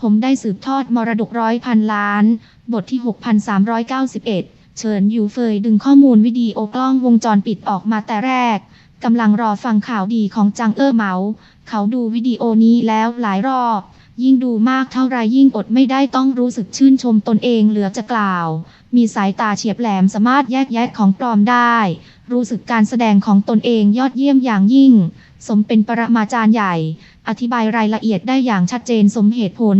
ผมได้สืบทอดมรดกร้อยพันล้าน บทที่ 6391เฉินยูเฟยดึงข้อมูลวิดีโอกล้องวงจรปิดออกมาแต่แรก กำลังรอฟังข่าวดีของจังเออเหมา เขาดูวิดีโอนี้แล้วหลายรอบ ยิ่งดูมากเท่าไรยิ่งอดไม่ได้ต้องรู้สึกชื่นชมตนเองเหลือจะกล่าว มีสายตาเฉียบแหลมสามารถแยกแยะของปลอมได้ รู้สึกการแสดงของตนเองยอดเยี่ยมอย่างยิ่ง สมเป็นปรมาจารย์ใหญ่ อธิบายรายละเอียดได้อย่างชัดเจนสมเหตุผล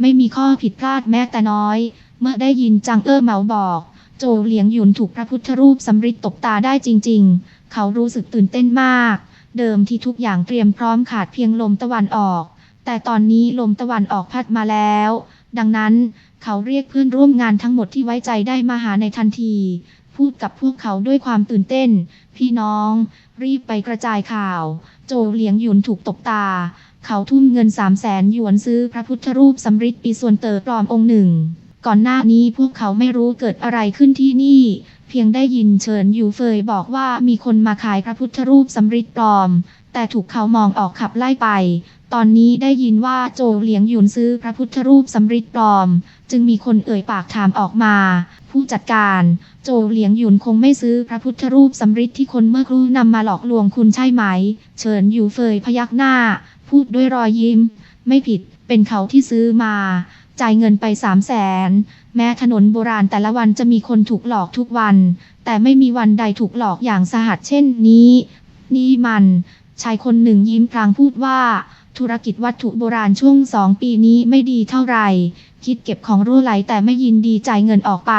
ไม่มีข้อผิดพลาดแม้แต่น้อย เมื่อได้ยินจังเออเหมาบอก โจเหลียงหยุนถูกพระพุทธรูปสำริดตบตาได้จริง ๆ เขารู้สึกตื่นเต้นมาก เดิมที่ทุกอย่างเตรียมพร้อมขาดเพียงลมตะวันออก แต่ตอนนี้ลมตะวันออกพัดมาแล้ว ดังนั้น เขาเรียกเพื่อนร่วมงานทั้งหมดที่ไว้ใจได้มาหาในทันที พูดกับพวกเขาด้วยความตื่นเต้น พี่น้อง รีบไปกระจายข่าว โจเหลียงหยุนถูกตบตา เขาทุ่มเงินสามแสนหยวนซื้อพระพุทธรูปสำริดปีส่วนเตอปลอมองค์หนึ่ง ก่อนหน้านี้พวกเขาไม่รู้เกิดอะไรขึ้นที่นี่ เพียงได้ยินเฉินอยู่เฟยบอกว่ามีคนมาขายพระพุทธรูปสำริดปลอม แต่ถูกเขามองออกขับไล่ไปตอนนี้ได้ยินว่าโจเหลียงหยุนซื้อพระพุทธรูปสำริดปลอม จึงมีคนเอ่ยปากถามออกมาผู้จัดการ โจเหลียงหยุนคงไม่ซื้อพระพุทธรูปสำริดที่คนเมื่อครู่นำมาหลอกลวงคุณใช่ไหม เฉินอยู่เฟยพยักหน้า พูดด้วยรอยยิ้ม ไม่ผิด เป็นเขาที่ซื้อมา จ่ายเงินไปสามแสน แม้ถนนโบราณแต่ละวันจะมีคนถูกหลอกทุกวัน แต่ไม่มีวันใดถูกหลอกอย่างสหัสเช่นนี้ นี่มัน ชายคนหนึ่งยิ้มพลางพูดว่า ธุรกิจวัตถุโบราณช่วงสองปีนี้ไม่ดีเท่าไหร่ คิดเก็บของรั่วไหลแต่ไม่ยินดีจ่ายเงินออกไป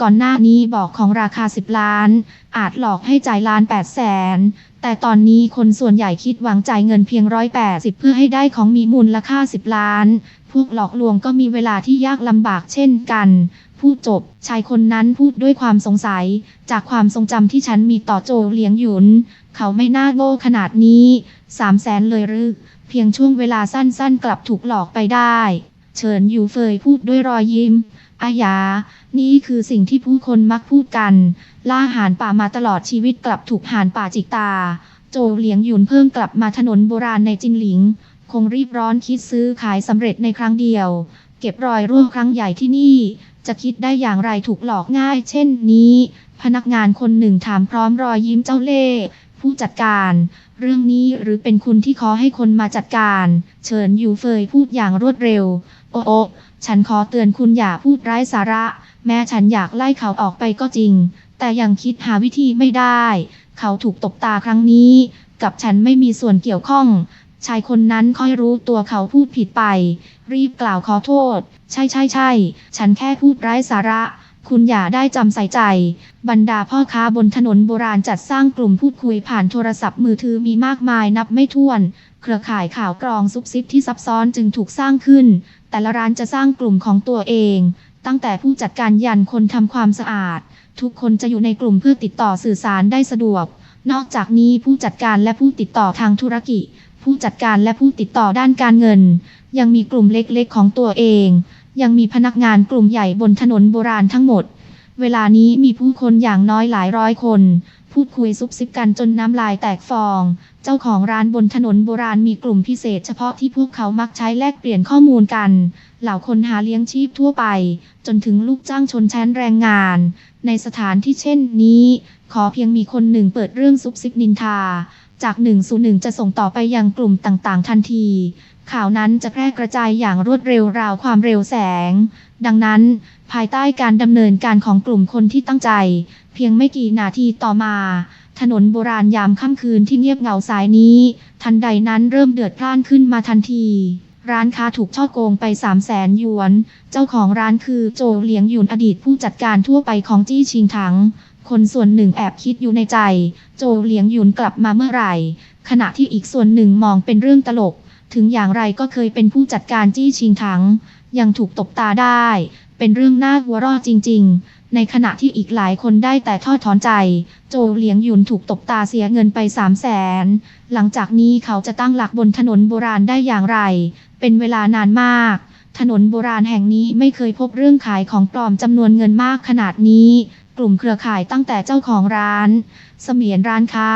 ก่อนหน้านี้บอกของราคา 10 ล้าน อาจหลอกให้จ่ายล้าน8แสน แต่ตอนนี้คนส่วนใหญ่คิดหวังจ่ายเงินเพียงร้อยแปดสิบเพื่อให้ได้ของมีมูลค่า 10 ล้าน พวกหลอกลวงก็มีเวลาที่ยากลำบากเช่นกัน พูดจบ ชายคนนั้นพูดด้วยความสงสัย จากความทรงจำที่ฉันมีต่อโจเลียงหยุน เขาไม่น่าโง่ขนาดนี้สามแสนเลยหรือ เพียงช่วงเวลาสั้นๆ กลับถูกหลอกไปได้ เฉินอยู่เฟยพูดด้วยรอยยิ้มอายานี่คือสิ่งที่ผู้คนมักพูดกัน ล่าหานป่ามาตลอดชีวิตกลับถูกหานป่าจิกตา โจเลียงหยุนเพิ่งกลับมาถนนโบราณในจินหลิง คงรีบร้อนคิดซื้อขายสำเร็จในครั้งเดียว เก็บรอยร่วงครั้งใหญ่ที่นี่ จะคิดได้อย่างไรถูกหลอกง่ายเช่นนี้ พนักงานคนหนึ่งถามพร้อมรอยยิ้มเจ้าเล่ห์ผู้จัดการ เรื่องนี้หรือเป็นคุณที่ขอให้คนมาจัดการ เฉินอยู่เฟยพูดอย่างรวดเร็ว โอ้โอฉันขอเตือนคุณอย่าพูดไร้สาระ แม้ฉันอยากไล่เขาออกไปก็จริง แต่ยังคิดหาวิธีไม่ได้ เขาถูกตบตาครั้งนี้ กับฉันไม่มีส่วนเกี่ยวข้อง ชายคนนั้นค่อยรู้ตัวเขาพูดผิดไป รีบกล่าวขอโทษ ใช่ใช่ใช่ ฉันแค่พูดไร้สาระ คุณอย่าได้จำใส่ใจ บรรดาพ่อค้าบนถนนโบราณจัดสร้างกลุ่มพูดคุยผ่านโทรศัพท์มือถือมีมากมายนับไม่ถ้วน เครือข่ายข่าวกรองซุบซิบที่ซับซ้อนจึงถูกสร้างขึ้น แต่ละร้านจะสร้างกลุ่มของตัวเอง ตั้งแต่ผู้จัดการยันคนทำความสะอาด ทุกคนจะอยู่ในกลุ่มเพื่อติดต่อสื่อสารได้สะดวก นอกจากนี้ผู้จัดการและผู้ติดต่อทางธุรกิจ ผู้จัดการและผู้ติดต่อด้านการเงิน ยังมีกลุ่มเล็กๆของตัวเอง ยังมีพนักงานกลุ่มใหญ่บนถนนโบราณทั้งหมด เวลานี้มีผู้คนอย่างน้อยหลายร้อยคน พูดคุยซุบซิบกันจนน้ำลายแตกฟอง เจ้าของร้านบนถนนโบราณมีกลุ่มพิเศษเฉพาะที่พวกเขามักใช้แลกเปลี่ยนข้อมูลกัน เหล่าคนหาเลี้ยงชีพทั่วไป จนถึงลูกจ้างชนชั้นแรงงาน ในสถานที่เช่นนี้ ขอเพียงมีคนหนึ่งเปิดเรื่องซุบซิบนินทา จากหนึ่งสู่หนึ่งจะส่งต่อไปยังกลุ่มต่างๆ ทันที ข่าวนั้นจะแพร่กระจายอย่างรวดเร็วราวความเร็วแสง ดังนั้น ภายใต้การดำเนินการของกลุ่มคนที่ตั้งใจ เพียงไม่กี่นาทีต่อมา ถนนโบราณยามค่ำคืนที่เงียบเหงาสายนี้ ทันใดนั้นเริ่มเดือดพล่านขึ้นมาทันทีร้านค้าถูกช่อโกงไป 3 0 0แสนหยวน เจ้าของร้านคือโจเหลียงหยุนอดีตผู้จัดการทั่วไปของจี้ชิงถัง คนส่วนหนึ่งแอบคิดอยู่ในใจ โจเลียงหยุนกลับมาเมื่อไหร่ ขณะที่อีกส่วนหนึ่งมองเป็นเรื่องตลก ถึงอย่างไรก็เคยเป็นผู้จัดการจี้ชิงถัง ยังถูกตบตาได้ เป็นเรื่องน่าหัวเราะจริง ๆ ในขณะที่อีกหลายคนได้แต่ทอดถอนใจ โจเลียงหยุนถูกตบตาเสียเงินไป3 0 0แสน หลังจากนี้เขาจะตั้งหลักบนถนนโบราณได้อย่างไร เป็นเวลานานมากถนนโบราณแห่งนี้ไม่เคยพบเรื่องขายของปลอมจำนวนเงินมากขนาดนี้ กลุ่มเครือข่ายตั้งแต่เจ้าของร้าน เสมียนร้านค้า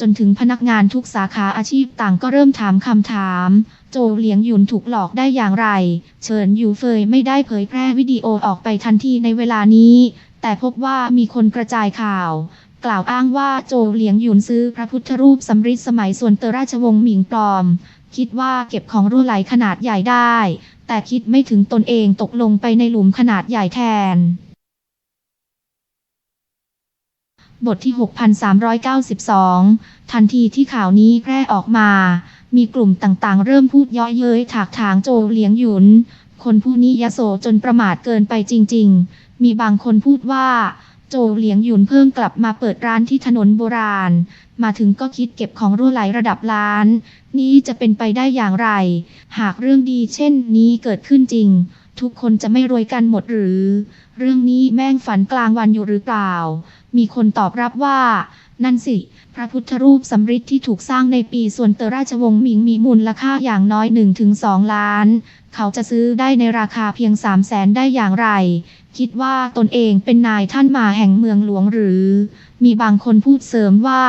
จนถึงพนักงานทุกสาขาอาชีพต่างก็เริ่มถามคำถาม โจเหลียงหยุนถูกหลอกได้อย่างไร เฉินยูเฟยไม่ได้เผยแพร่วิดีโอออกไปทันทีในเวลานี้ แต่พบว่ามีคนกระจายข่าวกล่าวอ้างว่าโจเหลียงหยุนซื้อพระพุทธรูปสำริดสมัยส่วนเตอราชวงศ์หมิงปลอม คิดว่าเก็บของรั่วไหลขนาดใหญ่ได้ แต่คิดไม่ถึงตนเองตกลงไปในหลุมขนาดใหญ่แทน บทที่ 6392 ทันทีที่ข่าวนี้แพร่ออกมา มีกลุ่มต่างๆ เริ่มพูดย่อเย้ยถากถางโจเลียงหยุน คนผู้นี้ยโสจนประมาทเกินไปจริง ๆ มีบางคนพูดว่า โจเลียงหยุนเพิ่งกลับมาเปิดร้านที่ถนนโบราณ มาถึงก็คิดเก็บของรั่วไหลระดับล้าน นี้จะเป็นไปได้อย่างไร หากเรื่องดีเช่นนี้เกิดขึ้นจริง ทุกคนจะไม่รวยกันหมดหรือ เรื่องนี้แม่งฝันกลางวันอยู่หรือเปล่า มีคนตอบรับว่า นั่นสิ พระพุทธรูปสำริดที่ถูกสร้างในปีส่วนเตอราชวงศ์หมิงมีมูลค่าอย่างน้อย 1-2 ล้าน เขาจะซื้อได้ในราคาเพียง 3 0 0แสนได้อย่างไร คิดว่าตนเองเป็นนายท่านมาแห่งเมืองหลวงหรือ มีบางคนพูดเสริมว่า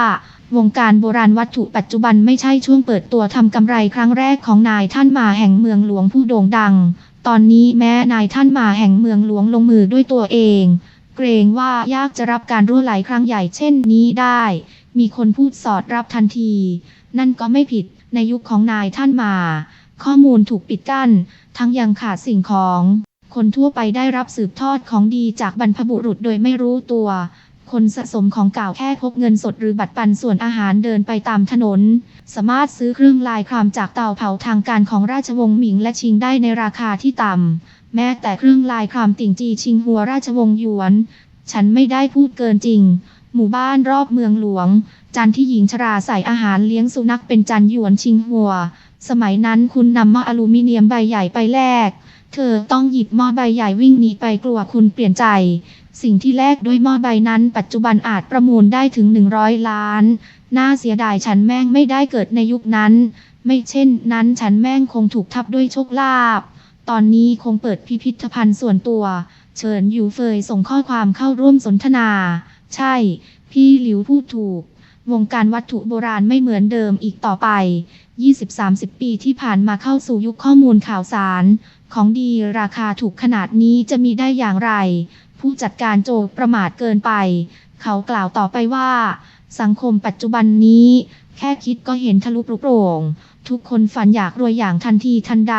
วงการโบราณวัตถุปัจจุบันไม่ใช่ช่วงเปิดตัวทำกำไรครั้งแรกของนายท่านมาแห่งเมืองหลวงผู้โด่งดัง ตอนนี้แม้นายท่านมาแห่งเมืองหลวงลงมือด้วยตัวเอง เกรงว่ายากจะรับการรั่วไหลครั้งใหญ่เช่นนี้ได้ มีคนพูดสอดรับทันที นั่นก็ไม่ผิดในยุคของนายท่านมา ข้อมูลถูกปิดกั้น ทั้งยังขาดสิ่งของ คนทั่วไปได้รับสืบทอดของดีจากบรรพบุรุษโดยไม่รู้ตัว คนสะสมของเก่าแค่พกเงินสดหรือบัตรปันส่วนอาหารเดินไปตามถนน สามารถซื้อเครื่องลายครามจากเตาเผาทางการของราชวงศ์หมิงและชิงได้ในราคาที่ต่ำ แม้แต่เครื่องลายครามติ่งจีชิงหัวราชวงศ์หยวน ฉันไม่ได้พูดเกินจริง หมู่บ้านรอบเมืองหลวงจานที่หญิงชราใส่อาหารเลี้ยงสุนัขเป็นจานหยวนชิงหัว สมัยนั้นคุณนำหม้ออลูมิเนียมใบใหญ่ไปแลก เธอต้องหยิบหม้อใบใหญ่วิ่งหนีไปกลัวคุณเปลี่ยนใจ สิ่งที่แลกด้วยหม้อใบนั้นปัจจุบันอาจประมูลได้ถึง 100 ล้าน น่าเสียดายฉันแม่งไม่ได้เกิดในยุคนั้น ไม่เช่นนั้นฉันแม่งคงถูกทับด้วยโชคลาภ ตอนนี้คงเปิดพิพิธภัณฑ์ส่วนตัวเชิญยูเฟยส่งข้อความเข้าร่วมสนทนา ใช่ พี่หลิวพูดถูก วงการวัตถุโบราณไม่เหมือนเดิมอีกต่อไป 20-30 ปีที่ผ่านมาเข้าสู่ยุคข้อมูลข่าวสาร ของดีราคาถูกขนาดนี้จะมีได้อย่างไร ผู้จัดการโจประมาทเกินไป เขากล่าวต่อไปว่า สังคมปัจจุบันนี้ แค่คิดก็เห็นทะลุปรุโปร่งทุกคนฝันอยากรวยอย่างทันทีทันใด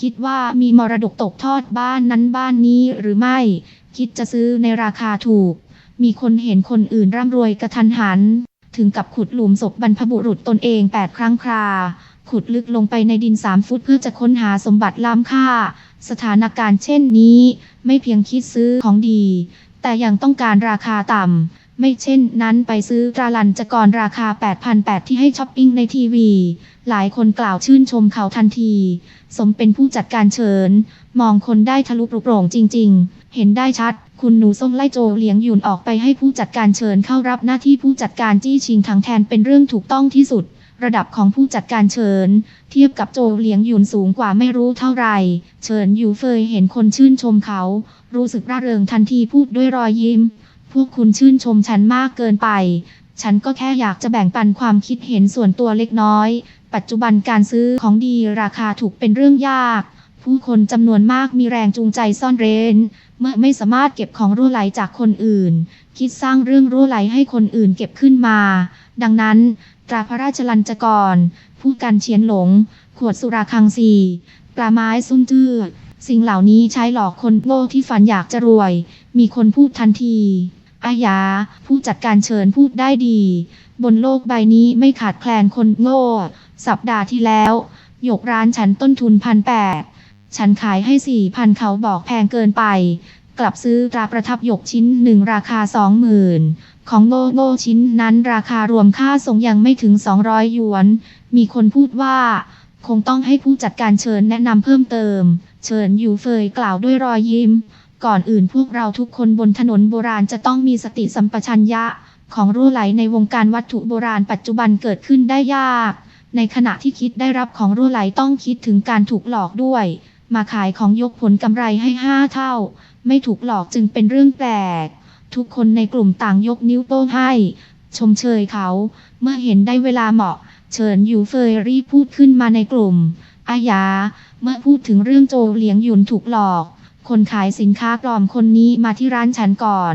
คิดว่ามีมรดกตกทอดบ้านนั้นบ้านนี้หรือไม่ คิดจะซื้อในราคาถูก มีคนเห็นคนอื่นร่ำรวยกระทันหัน ถึงกับขุดหลุมศพบรรพบุรุษตนเอง 8 ครั้งครา ขุดลึกลงไปในดิน 3 ฟุตเพื่อจะค้นหาสมบัติล้ำค่า สถานการณ์เช่นนี้ ไม่เพียงคิดซื้อของดี แต่ยังต้องการราคาต่ำ ไม่เช่นนั้นไปซื้อตราลันจกรราคา 8,800 ที่ให้ช้อปปิ้งในทีวี หลายคนกล่าวชื่นชมเขาทันที สมเป็นผู้จัดการเชิญ มองคนได้ทะลุปรุโปร่งจริง ๆ เห็นได้ชัด คุณหนูส้มไล่โจเลี้ยงหยุนออกไปให้ผู้จัดการเชิญเข้ารับหน้าที่ผู้จัดการจี้ชิงถังแทนเป็นเรื่องถูกต้องที่สุด ระดับของผู้จัดการเชิญ เทียบกับโจเลี้ยงหยุนสูงกว่าไม่รู้เท่าไหร่ เชิญอยู่เฟยเห็นคนชื่นชมเขา รู้สึกร่าเริงทันทีพูดด้วยรอยยิ้ม วกคุณชื่นชมฉันมากเกินไป ฉันก็แค่อยากจะแบ่งปันความคิดเห็นส่วนตัวเล็กน้อย ปัจจุบันการซื้อของดีราคาถูกเป็นเรื่องยาก ผู้คนจำนวนมากมีแรงจูงใจซ่อนเร้น เมื่อไม่สามารถเก็บของรั่วไหลจากคนอื่น คิดสร้างเรื่องรั่วไหลให้คนอื่นเก็บขึ้นมา ดังนั้นตราพระราชลัญจกร ผู้กันเชียนหลง ขวดสุราคังซีปลาไม้ซุ่มจื้อสิ่งเหล่านี้ใช้หลอกคนโง่ที่ฝันอยากจะรวย มีคนพูดทันที อายา ผู้จัดการเชิญพูดได้ดี บนโลกใบนี้ไม่ขาดแคลนคนโง่ สัปดาห์ที่แล้ว ยกร้านฉันต้นทุนพันแปดฉันขายให้สี่พันเขาบอกแพงเกินไป กลับซื้อตราประทับหยกชิ้นหนึ่งราคาสองหมื่นของโง่โง่ชิ้นนั้นราคารวมค่าส่งยังไม่ถึง 200 หยวน มีคนพูดว่า คงต้องให้ผู้จัดการเชิญแนะนำเพิ่มเติม เชิญอยู่เฟยกล่าวด้วยรอยยิ้ม ก่อนอื่นพวกเราทุกคนบนถนนโบราณจะต้องมีสติสัมปชัญญะ ของรั่วไหลในวงการวัตถุโบราณปัจจุบันเกิดขึ้นได้ยาก ในขณะที่คิดได้รับของรั่วไหลต้องคิดถึงการถูกหลอกด้วย มาขายของยกผลกำไรให้ห้าเท่า ไม่ถูกหลอกจึงเป็นเรื่องแปลก ทุกคนในกลุ่มต่างยกนิ้วโป้งให้ ชมเชยเขา เมื่อเห็นได้เวลาเหมาะ เฉินอยู่เฟยรีบพูดขึ้นมาในกลุ่ม อายา เมื่อพูดถึงเรื่องโจเหลียงหยุนถูกหลอก คนขายสินค้าปลอมคนนี้มาที่ร้านฉันก่อน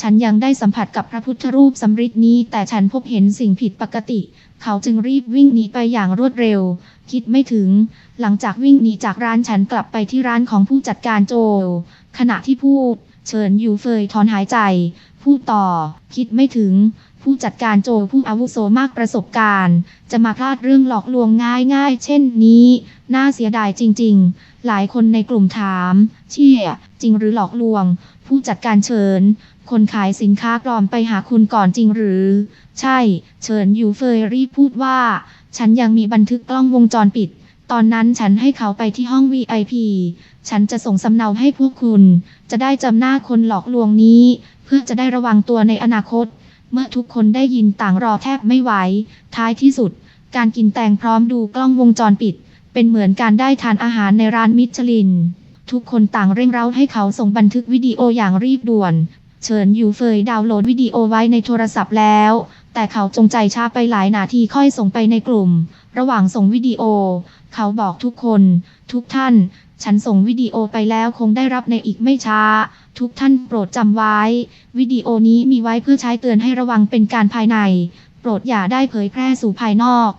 ฉันยังได้สัมผัสกับพระพุทธรูปสำริดนี้ แต่ฉันพบเห็นสิ่งผิดปกติ เขาจึงรีบวิ่งหนีไปอย่างรวดเร็ว คิดไม่ถึง หลังจากวิ่งหนีจากร้านฉันกลับไปที่ร้านของผู้จัดการโจ ขณะที่พูด เฉินอยู่เฟยถอนหายใจ พูดต่อ คิดไม่ถึง ผู้จัดการโจผู้อาวุโสมากประสบการณ์ จะมาพลาดเรื่องหลอกลวงง่ายๆ เช่นนี้ น่าเสียดายจริงๆ หลายคนในกลุ่มถาม เชี่ย จริงหรือหลอกลวง ผู้จัดการเชิญ คนขายสินค้าปลอมไปหาคุณก่อนจริงหรือ ใช่ เชิญยูเฟยรีพูดว่า ฉันยังมีบันทึกกล้องวงจรปิด ตอนนั้นฉันให้เขาไปที่ห้อง VIP ฉันจะส่งสำเนาให้พวกคุณ จะได้จำหน้าคนหลอกลวงนี้ เพื่อจะได้ระวังตัวในอนาคต เมื่อทุกคนได้ยินต่างรอแทบไม่ไหว ท้ายที่สุด การกินแตงพร้อมดูกล้องวงจรปิด เป็นเหมือนการได้ทานอาหารในร้านมิชลิน ทุกคนต่างเร่งเร้าให้เขาส่งบันทึกวิดีโออย่างรีบด่วนเฉินยูเฟยดาวน์โหลดวิดีโอไว้ในโทรศัพท์แล้ว แต่เขาจงใจช้าไปหลายนาทีค่อยส่งไปในกลุ่ม ระหว่างส่งวิดีโอ เขาบอกทุกคน ทุกท่าน ฉันส่งวิดีโอไปแล้วคงได้รับในอีกไม่ช้า ทุกท่านโปรดจำไว้ วิดีโอนี้มีไว้เพื่อใช้เตือนให้ระวังเป็นการภายใน โปรดอย่าได้เผยแพร่สู่ภายนอก